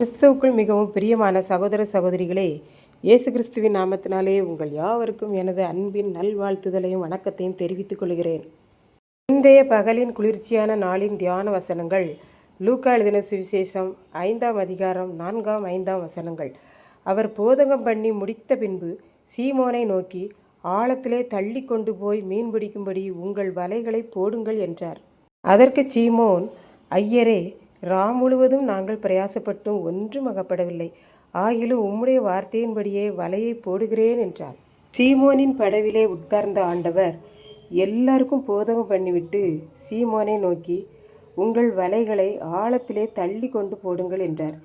கிறிஸ்துவுக்குள் மிகவும் பிரியமான சகோதர சகோதரிகளே இயேசு கிறிஸ்துவின் நாமத்தினாலே உங்கள் யாவருக்கும் எனது அன்பின் நல்வாழ்த்துதலையும் வணக்கத்தையும் தெரிவித்துக் கொள்கிறேன். இன்றைய பகலின் குளிர்ச்சியான நாளின் தியான வசனங்கள் லூக்கா எழுதின சுவிசேஷம் ஐந்தாம் அதிகாரம் நான்காம் ஐந்தாம் வசனங்கள். அவர் போதகம் பண்ணி முடித்த பின்பு சீமோனை நோக்கி ஆழத்திலே தள்ளி கொண்டு போய் மீன் பிடிக்கும்படி உங்கள் வலைகளை போடுங்கள் என்றார். அதற்கு சீமோன் ஐயரே ரா முழுவதும் நாங்கள் பிரயாசப்பட்டும் ஒன்றும் அகப்படவில்லை. ஆகிலும் உம்முடைய வார்த்தையின்படியே வலையை போடுகிறேன் என்றார். சீமோனின் படவிலே உட்கார்ந்த ஆண்டவர் எல்லாருக்கும் போதகம் பண்ணிவிட்டு சீமோனை நோக்கி உங்கள் வலைகளை ஆழத்திலே தள்ளி கொண்டு போடுங்கள் என்றார்.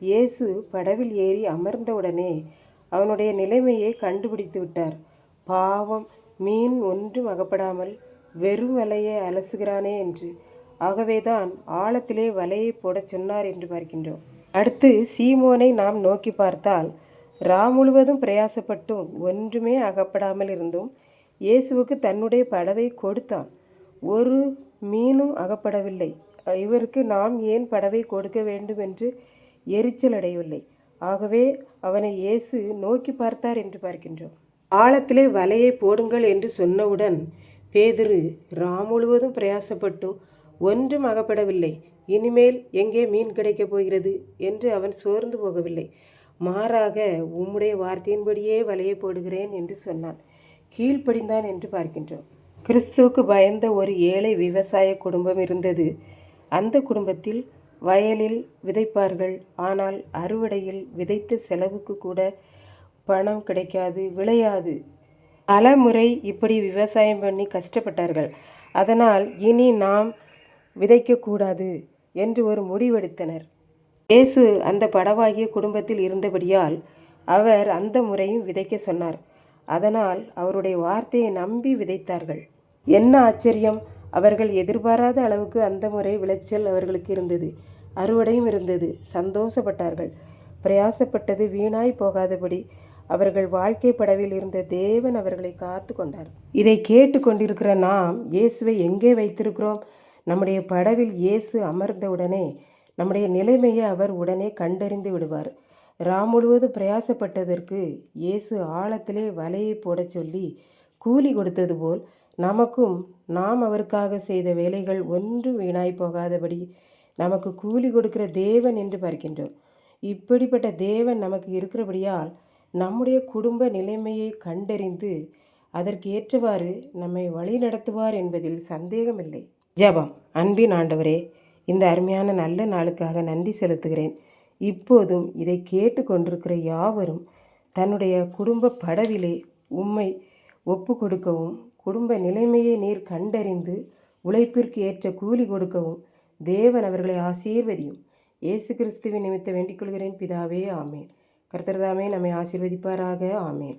இயேசு படவில் ஏறி அமர்ந்தவுடனே அவனுடைய நிலைமையை கண்டுபிடித்து விட்டார். பாவம் மீன் ஒன்றும் அகப்படாமல் வெறும் வலையை அலசுகிறானே என்று ஆகவேதான் ஆழத்திலே வலையை போடச் சொன்னார் என்று பார்க்கின்றோம். அடுத்து சீமோனை நாம் நோக்கி பார்த்தால் ரா முழுவதும் பிரயாசப்பட்டும் ஒன்றுமே அகப்படாமல் இருந்தும் இயேசுவுக்கு தன்னுடைய படவை கொடுத்தான். ஒரு மீனும் அகப்படவில்லை. இவருக்கு நாம் ஏன் படவை கொடுக்க வேண்டும் என்று எரிச்சல் அடையவில்லை. ஆகவே அவனை இயேசு நோக்கி பார்த்தார் என்று பார்க்கின்றோம். ஆழத்திலே வலையை போடுங்கள் என்று சொன்னவுடன் பேதுரு ரா முழுவதும் பிரயாசப்பட்டும் ஒன்றும் அகப்படவில்லை. இனிமேல் எங்கே மீன் கிடைக்கப் போகிறது என்று அவன் சோர்ந்து போகவில்லை. மாறாக உம்முடைய வார்த்தையின்படியே வலையை போடுகிறேன் என்று சொன்னான். கீழ்ப்படிந்தான் என்று பார்க்கின்றோம். கிறிஸ்துவுக்கு பயந்த ஒரு ஏழை விவசாய குடும்பம் இருந்தது. அந்த குடும்பத்தில் வயலில் விதைப்பார்கள். ஆனால் அறுவடையில் விதைத்த செலவுக்கு கூட பணம் கிடைக்காது விளையாது. பல முறை இப்படி விவசாயம் பண்ணி கஷ்டப்பட்டார்கள். அதனால் இனி நாம் விதைக்கக்கூடாது என்று ஒரு முடிவெடுத்தனர். இயேசு அந்த படவாகிய குடும்பத்தில் இருந்தபடியால் அவர் அந்த முறையும் விதைக்க சொன்னார். அதனால் அவருடைய வார்த்தையை நம்பி விதைத்தார்கள். என்ன ஆச்சரியம்! அவர்கள் எதிர்பாராத அளவுக்கு அந்த முறை விளைச்சல் அவர்களுக்கு இருந்தது. அறுவடையும் இருந்தது. சந்தோஷப்பட்டார்கள். பிரயாசப்பட்டது வீணாய் போகாதபடி அவர்கள் வாழ்க்கை படவில் இருந்த தேவன் அவர்களை காத்து கொண்டார். இதை கேட்டு கொண்டிருக்கிற நாம் இயேசுவை எங்கே வைத்திருக்கிறோம்? நம்முடைய படவில் இயேசு அமர்ந்தவுடனே நம்முடைய நிலைமையை அவர் உடனே கண்டறிந்து விடுவார். ராம் முழுவதும் பிரயாசப்பட்டதற்கு இயேசு ஆழத்திலே வலையை போடச் சொல்லி கூலி கொடுத்தது போல் நமக்கும் நாம் அவருக்காக செய்த வேலைகள் ஒன்றும் வீணாய் போகாதபடி நமக்கு கூலி கொடுக்கிற தேவன் என்று பார்க்கின்றோம். இப்படிப்பட்ட தேவன் நமக்கு இருக்கிறபடியால் நம்முடைய குடும்ப நிலைமையை கண்டறிந்து அதற்கு ஏற்றவாறு நம்மை வழி நடத்துவார் என்பதில் சந்தேகமில்லை. ஜபம். அன்பின் ஆண்டவரே இந்த அருமையான நல்ல நாளுக்காக நன்றி செலுத்துகிறேன். இப்போதும் இதை கேட்டு கொண்டிருக்கிற யாவரும் தன்னுடைய குடும்ப படவிலே உம்மை ஒப்பு கொடுக்கவும் குடும்ப நிலைமையை நீர் கண்டறிந்து உழைப்பிற்கு ஏற்ற கூலி கொடுக்கவும் தேவன் அவர்களை ஆசீர்வதியும். இயேசு கிறிஸ்துவின் நிமித்த வேண்டிக் கொள்கிறேன். பிதாவே ஆமேன். கர்த்தர்தாமே நம்மை ஆசீர்வதிப்பாராக. ஆமேன்.